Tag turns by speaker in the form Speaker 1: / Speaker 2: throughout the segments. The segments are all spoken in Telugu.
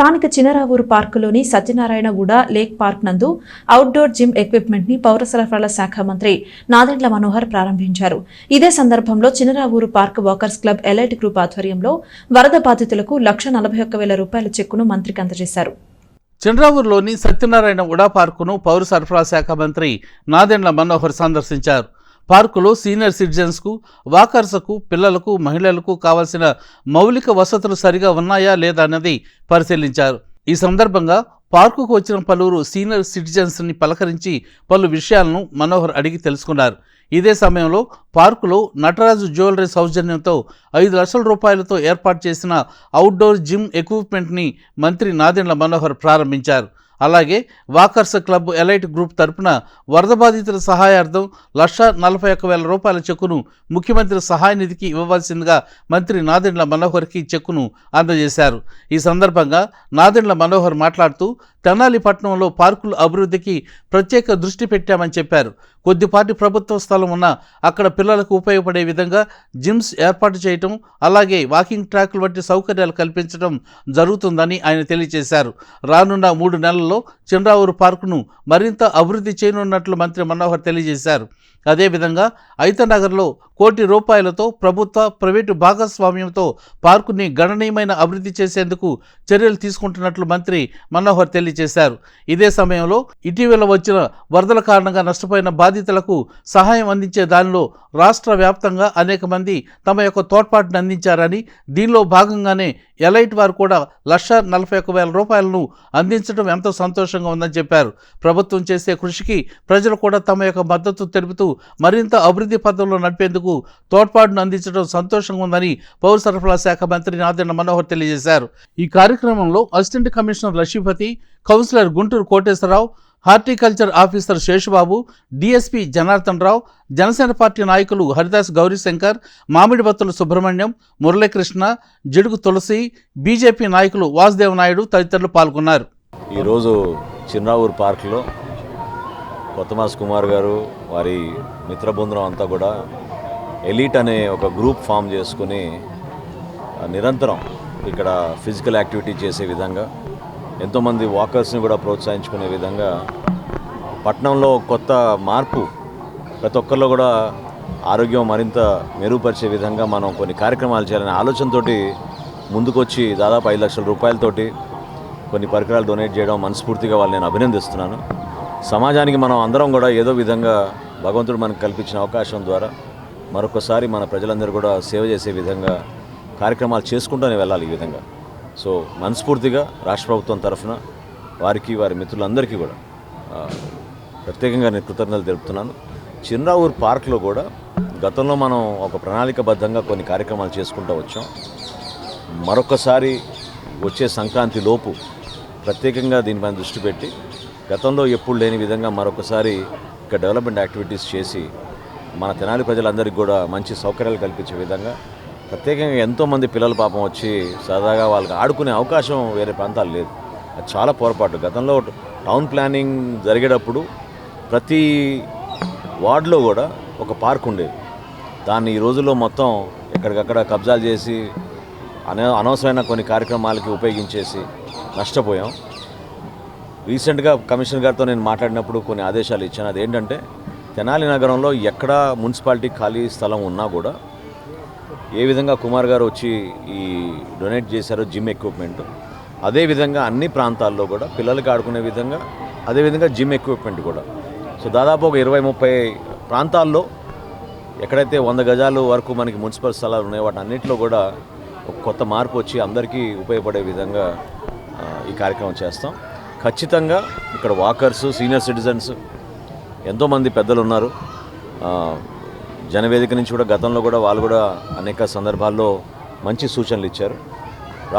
Speaker 1: స్థానిక చినరావూరు పార్కులోని సత్యనారాయణగూడ లేక్ పార్క్ నందు అవుట్డోర్ జిమ్ ఎక్విప్మెంట్ని పౌర సరఫరాల శాఖ మంత్రి నాదెండ్ల మనోహర్ ప్రారంభించారు. ఇదే సందర్భంలో Chinaravuru park walkers club elite group ఆధ్వర్యంలో వరద బాధితులకు లక్ష నలభై ఒక్క వేల రూపాయల చెక్కును మంత్రికి అందజేశారు.
Speaker 2: చంద్రావూరులోని సత్యనారాయణ ఉడా పార్కును పౌర సరఫరా శాఖ మంత్రి నాదెండ్ల మనోహర్ సందర్శించారు. పార్కులో సీనియర్ సిటిజన్స్కు వాకర్స్కు పిల్లలకు మహిళలకు కావాల్సిన మౌలిక వసతులు సరిగా ఉన్నాయా లేదా అన్నది పరిశీలించారు. ఈ సందర్భంగా పార్కుకు వచ్చిన పలువురు సీనియర్ సిటిజన్స్ని పలకరించి పలు విషయాలను మనోహర్ అడిగి తెలుసుకున్నారు. ఇదే సమయంలో పార్కులో నటరాజు జ్యువెలరీ సౌజన్యంతో ఐదు లక్షల రూపాయలతో ఏర్పాటు చేసిన అవుట్డోర్ జిమ్ ఎక్విప్మెంట్ని మంత్రి నాదెండ్ల మనోహర్ ప్రారంభించారు. అలాగే వాకర్స్ క్లబ్ ఎలైట్ గ్రూప్ తరపున వరద బాధితుల సహాయార్థం లక్ష నలభై ఒక్క వేల రూపాయల చెక్కును ముఖ్యమంత్రి సహాయ నిధికి ఇవ్వవలసిందిగా మంత్రి నాదెండ్ల మనోహర్కి చెక్కును అందజేశారు. ఈ సందర్భంగా నాదెండ్ల మనోహర్ మాట్లాడుతూ తెనాలి పట్టణంలో పార్కుల అభివృద్ధికి ప్రత్యేక దృష్టి పెట్టామని చెప్పారు. కొద్దిపాటి ప్రభుత్వ స్థలం ఉన్న అక్కడ పిల్లలకు ఉపయోగపడే విధంగా జిమ్స్ ఏర్పాటు చేయటం అలాగే వాకింగ్ ట్రాక్లు వంటి సౌకర్యాలు కల్పించడం జరుగుతుందని ఆయన తెలియజేశారు. రానున్న మూడు నెలల్లో చంద్రావూరు పార్కును మరింత అభివృద్ధి చేయనున్నట్లు మంత్రి మనోహర్ తెలియజేశారు. అదేవిధంగా ఐతనగర్లో కోటి రూపాయలతో ప్రభుత్వ ప్రైవేటు భాగస్వామ్యంతో పార్కుని గణనీయమైన అభివృద్ధి చేసేందుకు చర్యలు తీసుకుంటున్నట్లు మంత్రి మనోహర్ తెలియజేశారు. చేశారు ఇదే సమయంలో ఇటీవల వచ్చిన వరదల కారణంగా నష్టపోయిన బాధితులకు సహాయం అందించే దానిలో రాష్ట్ర వ్యాప్తంగా అనేక మంది తమ యొక్క తోడ్పాటును అందించారని దీనిలో భాగంగానే ఎలైట్ వారు కూడా లక్ష నలభై ఒక వేల రూపాయలను అందించడం ఎంతో సంతోషంగా ఉందని చెప్పారు. ప్రభుత్వం చేసే కృషికి ప్రజలు కూడా తమ యొక్క మద్దతు తెలుపుతూ మరింత అభివృద్ధి పథంలో నడిపేందుకు తోడ్పాటును అందించడం సంతోషంగా ఉందని పౌర సరఫరా శాఖ మంత్రి నాదెండ్ల మనోహర్ తెలియజేశారు. ఈ కార్యక్రమంలో assistant commissioner Lakshmipathi councillor Guntur Koteswararao horticulture officer Seshubabu DSP Janardhan Rao Janasena party నాయకులు హరిదాస్ గౌరీశంకర్ మామిడిబత్తుల సుబ్రహ్మణ్యం మురళీకృష్ణ జిడుగు తులసి బీజేపీ నాయకులు వాసుదేవ నాయుడు తదితరులు పాల్గొన్నారు.
Speaker 3: ఈరోజు చిన్నావూరు పార్క్లో కొత్తమాస్ కుమార్ గారు వారి మిత్రబృందం అంతా కూడా ఎలీట్ అనే ఒక గ్రూప్ ఫామ్ చేసుకుని నిరంతరం ఇక్కడ ఫిజికల్ యాక్టివిటీ చేసే విధంగా ఎంతోమంది వాకర్స్ని కూడా ప్రోత్సహించుకునే విధంగా పట్టణంలో కొత్త మార్పు ప్రతి ఒక్కరిలో కూడా ఆరోగ్యం మరింత మెరుగుపరిచే విధంగా మనం కొన్ని కార్యక్రమాలు చేయాలనే ఆలోచనతోటి ముందుకొచ్చి దాదాపు ఐదు లక్షల రూపాయలతోటి కొన్ని పరికరాలు డొనేట్ చేయడం మనస్ఫూర్తిగా వాళ్ళు నేను అభినందిస్తున్నాను. సమాజానికి మనం అందరం కూడా ఏదో విధంగా భగవంతుడు మనకు కల్పించిన అవకాశం ద్వారా మరొకసారి మన ప్రజలందరూ కూడా సేవ చేసే విధంగా కార్యక్రమాలు చేసుకుంటూనే వెళ్ళాలి ఈ విధంగా. సో మనస్ఫూర్తిగా రాష్ట్ర ప్రభుత్వం తరఫున వారికి వారి మిత్రులందరికీ కూడా ప్రత్యేకంగా నేను కృతజ్ఞతలు తెలుపుతున్నాను. చిన్నరావూరు పార్క్లో కూడా గతంలో మనం ఒక ప్రణాళికబద్ధంగా కొన్ని కార్యక్రమాలు చేసుకుంటూ వచ్చాం. మరొకసారి వచ్చే సంక్రాంతి లోపు ప్రత్యేకంగా దీనిపైన దృష్టి పెట్టి గతంలో ఎప్పుడు లేని విధంగా మరొకసారి ఇక్కడ డెవలప్మెంట్ యాక్టివిటీస్ చేసి మన తెనాలి ప్రజలందరికీ కూడా మంచి సౌకర్యాలు కల్పించే విధంగా ప్రత్యేకంగా ఎంతోమంది పిల్లల పాపం వచ్చి సరదాగా వాళ్ళకి ఆడుకునే అవకాశం వేరే ప్రాంతాలు లేదు. అది చాలా పొరపాటు. గతంలో టౌన్ ప్లానింగ్ జరిగేటప్పుడు ప్రతి వార్డులో కూడా ఒక పార్క్ ఉండేది. దాన్ని ఈ రోజుల్లో మొత్తం ఎక్కడికక్కడ కబ్జాలు చేసి అన అనవసరమైన కొన్ని కార్యక్రమాలకి ఉపయోగించేసి నష్టపోయాం. రీసెంట్గా కమిషనర్ గారితో నేను మాట్లాడినప్పుడు కొన్ని ఆదేశాలు ఇచ్చాను. అదేంటంటే తెనాలి నగరంలో ఎక్కడ మున్సిపాలిటీ ఖాళీ స్థలం ఉన్నా కూడా ఏ విధంగా కుమార్ గారు వచ్చి ఈ డొనేట్ చేశారో జిమ్ ఎక్విప్మెంట్. అదేవిధంగా అన్ని ప్రాంతాల్లో కూడా పిల్లలకి ఆడుకునే విధంగా అదేవిధంగా జిమ్ ఎక్విప్మెంట్ కూడా. సో దాదాపు ఒక ఇరవై ముప్పై ప్రాంతాల్లో ఎక్కడైతే వంద గజాలు వరకు మనకి మున్సిపల్ స్థలాలు ఉన్నాయో వాటి అన్నింటిలో కూడా ఒక కొత్త మార్పు వచ్చి అందరికీ ఉపయోగపడే విధంగా ఈ కార్యక్రమం చేస్తాం. ఖచ్చితంగా ఇక్కడ వాకర్స్ సీనియర్ సిటిజన్స్ ఎంతోమంది పెద్దలు ఉన్నారు. జనవేదిక నుంచి కూడా గతంలో కూడా వాళ్ళు కూడా అనేక సందర్భాల్లో మంచి సూచనలు ఇచ్చారు.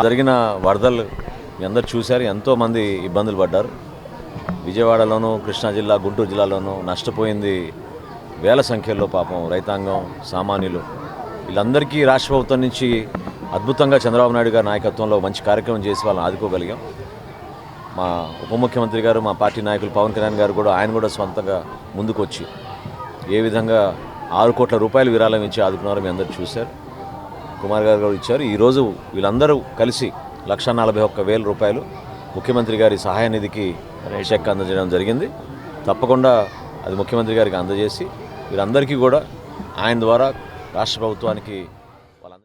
Speaker 3: జరిగిన వరదలు మీ అందరు చూశారు ఎంతోమంది ఇబ్బందులు పడ్డారు. విజయవాడలోను కృష్ణా జిల్లా గుంటూరు జిల్లాలోనూ నష్టపోయింది వేల సంఖ్యలో పాపం రైతాంగం సామాన్యులు. వీళ్ళందరికీ రాష్ట్ర ప్రభుత్వం నుంచి అద్భుతంగా చంద్రబాబు నాయుడు గారి నాయకత్వంలో మంచి కార్యక్రమం చేసి వాళ్ళని ఆదుకోగలిగాం. మా ఉప ముఖ్యమంత్రి గారు మా పార్టీ నాయకులు పవన్ కళ్యాణ్ గారు కూడా ఆయన కూడా సొంతంగా ముందుకు వచ్చి ఏ విధంగా ఆరు కోట్ల రూపాయలు విరాళం ఇచ్చి ఆదుకున్నారో మీ అందరూ చూశారు. కుమార్ గారు కూడా ఇచ్చారు. ఈరోజు వీళ్ళందరూ కలిసి లక్ష నలభై ఒక్క వేల రూపాయలు ముఖ్యమంత్రి గారి సహాయ నిధికి చెక్ అందజేయడం జరిగింది. తప్పకుండా అది ముఖ్యమంత్రి గారికి అందజేసి వీరందరికీ కూడా ఆయన ద్వారా రాష్ట్ర ప్రభుత్వానికి